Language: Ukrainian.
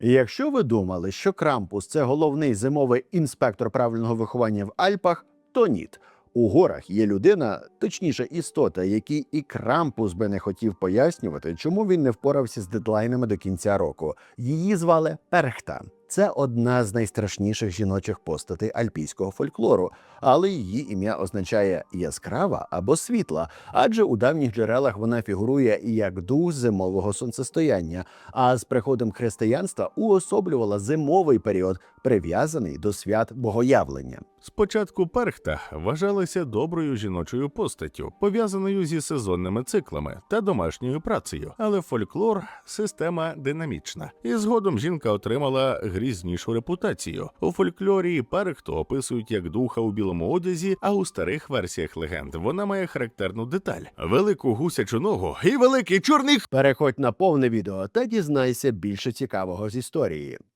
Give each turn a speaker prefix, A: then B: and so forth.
A: Якщо ви думали, що Крампус це головний зимовий інспектор правильного виховання в Альпах, то ні. У горах є людина, точніше, істота, якій і Крампус би не хотів пояснювати, чому він не впорався з дедлайнами до кінця року. Її звали Перхта. Це одна з найстрашніших жіночих постатей альпійського фольклору, але її ім'я означає яскрава або світла, адже у давніх джерелах вона фігурує як дух зимового сонцестояння. А з приходом християнства уособлювала зимовий період, прив'язаний до свят богоявлення.
B: Спочатку перхта вважалася доброю жіночою постаттю, пов'язаною зі сезонними циклами та домашньою працею, але фольклор система динамічна, і згодом жінка отримала грізнішу репутацію. У фольклорі Перехто описують як духа у білому одязі, а у старих версіях легенд вона має характерну деталь: велику гусячу ногу і великий чорний
A: Переходь на повне відео та дізнайся більше цікавого з історії.